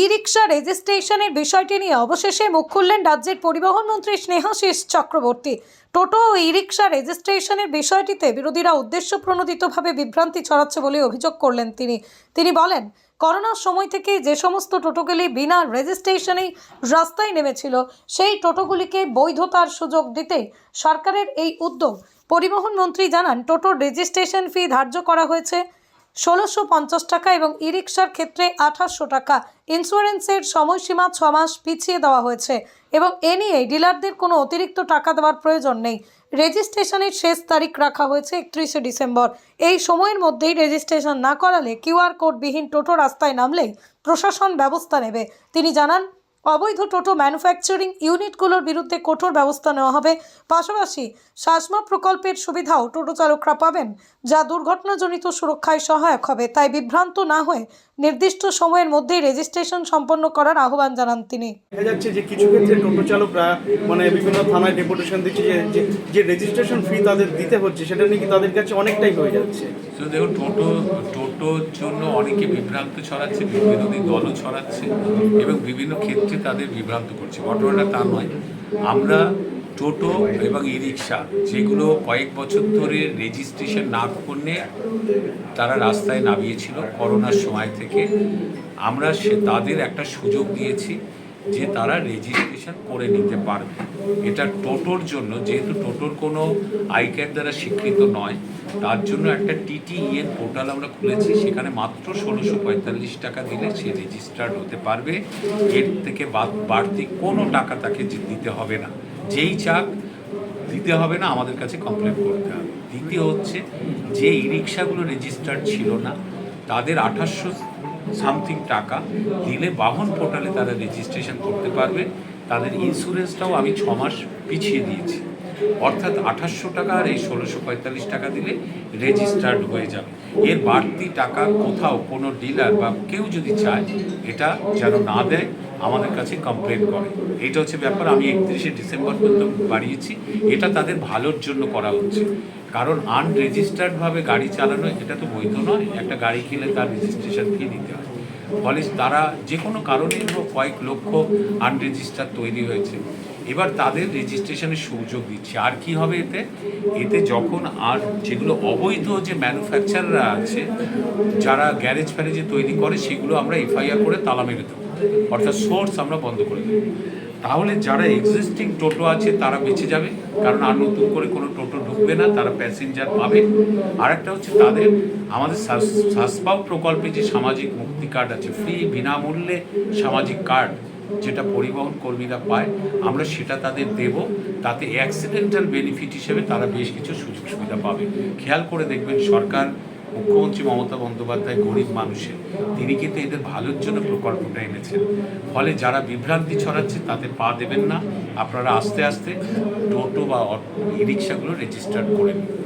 ই রিক্সা রেজিস্ট্রেশনের বিষয়টি নিয়ে অবশেষে মুখ খুললেন রাজ্যের পরিবহন মন্ত্রী স্নেহাশিস চক্রবর্তী। টোটো ও ই রিক্সা রেজিস্ট্রেশনের বিষয়টিতে বিরোধীরা উদ্দেশ্য প্রণোদিতভাবে বিভ্রান্তি ছড়াচ্ছে বলে অভিযোগ করলেন তিনি। তিনি বলেন, করোনার সময় থেকে যে সমস্ত টোটোগুলি বিনা রেজিস্ট্রেশনেই রাস্তায় নেমেছিল, সেই টোটোগুলিকে বৈধতার সুযোগ দিতে সরকারের এই উদ্যোগ। পরিবহন মন্ত্রী জানান, টোটোর রেজিস্ট্রেশন ফি ধার্য করা হয়েছে। ষোলোশো পঞ্চাশ টাকা এবং ই রিক্সার ক্ষেত্রে আঠাশশো টাকা। ইন্স্যুরেন্সের সময়সীমা ছ মাস পিছিয়ে দেওয়া হয়েছে এবং এ নিয়ে ডিলারদের কোনো অতিরিক্ত টাকা দেওয়ার প্রয়োজন নেই। রেজিস্ট্রেশনের শেষ তারিখ রাখা হয়েছে একত্রিশে ডিসেম্বর। এই সময়ের মধ্যেই রেজিস্ট্রেশন না করালে কিউআর কোডবিহীন টোটো রাস্তায় নামলেই প্রশাসন ব্যবস্থা নেবে। তিনি জানান অবৈধ টোটো ম্যানুফ্যাকচারিং ইউনিটগুলোর বিরুদ্ধে কঠোর ব্যবস্থা নেওয়া হবে। পাশাপাশি শাসমা প্রকল্পের সুবিধাও টোটো চালকরা পাবেন, যা দুর্ঘটনাজনিত সুরক্ষায় সহায়ক হবে। তাই বিভ্রান্ত না হয়ে নির্দিষ্ট সময়ের মধ্যেই রেজিস্ট্রেশন সম্পন্ন করার আহ্বান জানান তিনি। দেখা যাচ্ছে যে কিছু ক্ষেত্রে টোটো চালকরা মানে বিভিন্ন থানায় ডেপুটেশন দিচ্ছে যে যে- রেজিস্ট্রেশন ফি তাদের দিতে হচ্ছে সেটা নাকি তাদের কাছে অনেকটাই হয়ে যাচ্ছে? দেখুন টোটো টোটোর জন্য অনেকে বিভ্রান্ত ছড়াচ্ছে বিরোধী দলও ছড়াচ্ছে এবং বিভিন্ন ক্ষেত্রে তাদের বিভ্রান্ত করছে। ঘটনাটা তা নয়। আমরা টোটো এবং ই রিক্সা যেগুলো কয়েক বছর ধরে রেজিস্ট্রেশন না করলে তারা রাস্তায় নামিয়েছিল করোনার সময় থেকে। আমরা সে, তাদের একটা সুযোগ দিয়েছি যে তারা রেজিস্ট্রেশন করে নিতে পারবে। এটা টোটোর জন্য, যেহেতু টোটোর কোনো আইক্যার দ্বারা স্বীকৃত নয়, তার জন্য একটা টিটিইএন পোর্টাল আমরা খুলেছি। সেখানে মাত্র ষোলোশো পঁয়তাল্লিশ টাকা দিলে সে রেজিস্টার্ড হতে পারবে। এর থেকে বাড়তি কোনো টাকা তাকে দিতে হবে না। যেই চাক, দিতে হবে না, আমাদের কাছে কমপ্লেন করতে হবে। দ্বিতীয় হচ্ছে, যে ই রিক্সাগুলো রেজিস্টার্ড ছিল না, তাদের আঠাশশো সামথিং টাকা দিলে বাহন পোর্টালে তারা রেজিস্ট্রেশন করতে পারবে। তাদের ইন্স্যুরেন্সটাও আমি ছ মাস পিছিয়ে দিয়েছি। অর্থাৎ আঠাশশো টাকা আর এই ষোলোশো পঁয়তাল্লিশ টাকা দিলে রেজিস্টার্ড হয়ে যাবে। এর বাড়তি টাকা কোথাও কোনো ডিলার বা কেউ যদি চায়, এটা যেন না দেয়, আমাদের কাছে কমপ্লেন করে। এটা হচ্ছে ব্যাপার, আমি একত্রিশে ডিসেম্বর পর্যন্ত বাড়িয়েছি, এটা তাদের ভালোর জন্য করা হচ্ছে। কারণ আনরেজিস্টার্ডভাবে গাড়ি চালানো, এটা তো বৈধ নয়, একটা গাড়ি কিনলে তার রেজিস্ট্রেশন ফি দিতে হয়। ফলে তারা যে কোনো কারণে হোক, কয়েক লক্ষ আনরেজিস্টার তৈরি হয়েছে। এবার তাদের রেজিস্ট্রেশনের সুযোগ দিচ্ছে। আর কি হবে এতে? এতে যখন আর যেগুলো অবৈধ যে ম্যানুফ্যাকচাররা আছে, যারা গ্যারেজ ফ্যারেজে তৈরি করে, সেগুলো আমরা এফআইআর করে তালা মেরে দেবো। অর্থাৎ সোর্স আমরা বন্ধ করে দেবো। তাহলে যারা এক্সিস্টিং টোটো আছে, তারা বেঁচে যাবে। কারণ আর নতুন করে কোনো টোটো ঢুকবে না, তারা প্যাসেঞ্জার পাবে। আর একটা হচ্ছে তাদের, আমাদের সাস- সাসপাও প্রকল্পে যে সামাজিক মুক্তি কার্ড আছে ফ্রি বিনামূল্যে সামাজিক কার্ড যেটা পরিবহন কর্মীরা পায়, আমরা সেটা তাদের দেব। তাতে অ্যাক্সিডেন্টাল বেনিফিট হিসেবে তারা বেশ কিছু সুযোগ সুবিধা পাবে। খেয়াল করে দেখবেন সরকার, মুখ্যমন্ত্রী মমতা বন্দ্যোপাধ্যায় গরিব মানুষের, তিনি কিন্তু এদের ভালোর জন্য প্রকল্পটা এনেছেন। ফলে যারা বিভ্রান্তি ছড়াচ্ছে তাতে পা দেবেন না। আপনারা আস্তে আস্তে টোটো বা ই রিক্সাগুলো রেজিস্টার করে নিন।